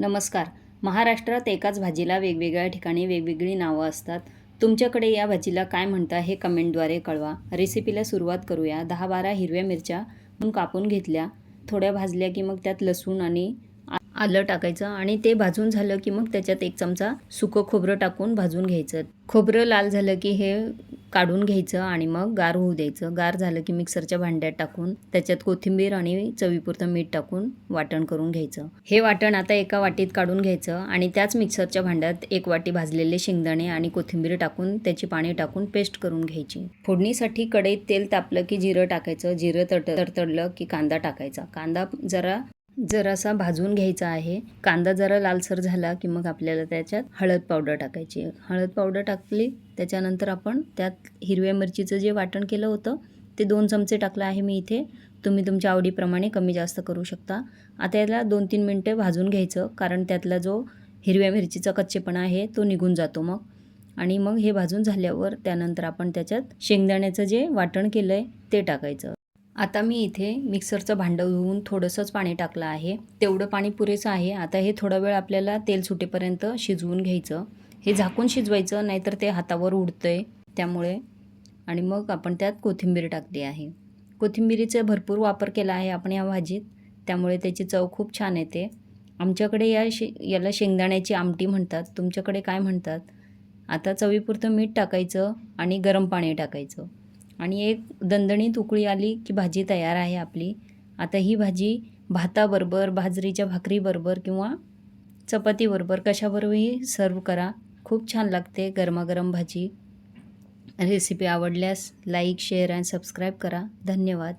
नमस्कार. महाराष्ट्रात एकाच भाजीला वेगवेगळ्या ठिकाणी वेगवेगळी नावं असतात. तुमच्याकडे या भाजीला काय म्हणता हे कमेंटद्वारे कळवा. रेसिपीला सुरुवात करूया. दहा बारा हिरव्या मिरच्या कापून घेतल्या. थोड्या भाजल्या की मग त्यात लसूण आणि आलं टाकायचं आणि ते भाजून झालं की मग त्याच्यात एक चमचा सुकं खोबरं टाकून भाजून घ्यायचं. खोबरं लाल झालं की हे काढून घ्यायचं आणि मग गार होऊ द्यायचं. गार झालं की मिक्सरच्या भांड्यात टाकून त्याच्यात कोथिंबीर आणि चवीपुरतं मीठ टाकून वाटण करून घ्यायचं. हे वाटण आता एका वाटीत काढून घ्यायचं आणि त्याच मिक्सरच्या भांड्यात एक वाटी भाजलेले शेंगदाणे आणि कोथिंबीर टाकून त्याची पाणी टाकून पेस्ट करून घ्यायची. फोडणीसाठी कढईत तेल तापलं की जिरं टाकायचं. जिरं तट तडतडलं की कांदा टाकायचा. कांदा जरा जरासा भाजून घ्यायचा आहे. कांदा जरा लालसर झाला की मग आपल्याला त्याच्यात हळद पावडर टाकायची. हळद पावडर टाकली त्याच्यानंतर आपण त्यात हिरव्या मिरचीचं जे वाटण केलं होतं ते दोन चमचे टाकलं आहे मी इथे. तुम्ही तुमच्या आवडीप्रमाणे कमी जास्त करू शकता. आता याला दोन तीन मिनटं भाजून घ्यायचं कारण त्यातला जो हिरव्या मिरचीचा कच्चेपणा आहे तो निघून जातो मग. आणि मग हे भाजून झाल्यावर त्यानंतर आपण त्याच्यात शेंगदाण्याचं जे वाटण केलं आहे ते टाकायचं. आता मी इथे मिक्सरचं भांडं धुवून थोडंसंच पाणी टाकलं आहे. तेवढं पाणी पुरेसं आहे. आता हे थोडा वेळ आपल्याला तेल सुटेपर्यंत शिजवून घ्यायचं. हे झाकून शिजवायचं नाहीतर ते हातावर उडतं आहे त्यामुळे. आणि मग आपण त्यात कोथिंबीर टाकली आहे. कोथिंबिरीचा भरपूर वापर केला आहे आपण या भाजीत. त्यामुळे त्याची चव खूप छान येते. आमच्याकडे या शे याला शेंगदाण्याची आमटी म्हणतात. तुमच्याकडे काय म्हणतात? आता चवीपुरतं मीठ टाकायचं आणि गरम पाणी टाकायचं. आणि एक दणदणीत उकळी आली की भाजी तयार आहे आपली. आता ही भाजी भाताबरोबर बाजरीच्या भाकरीबरोबर किंवा चपातीबरोबर कशाबरोबरही सर्व करा. खूप छान लागते गरमागरम भाजी. रेसिपी आवडल्यास लाईक शेअर अँड सबस्क्राईब करा. धन्यवाद.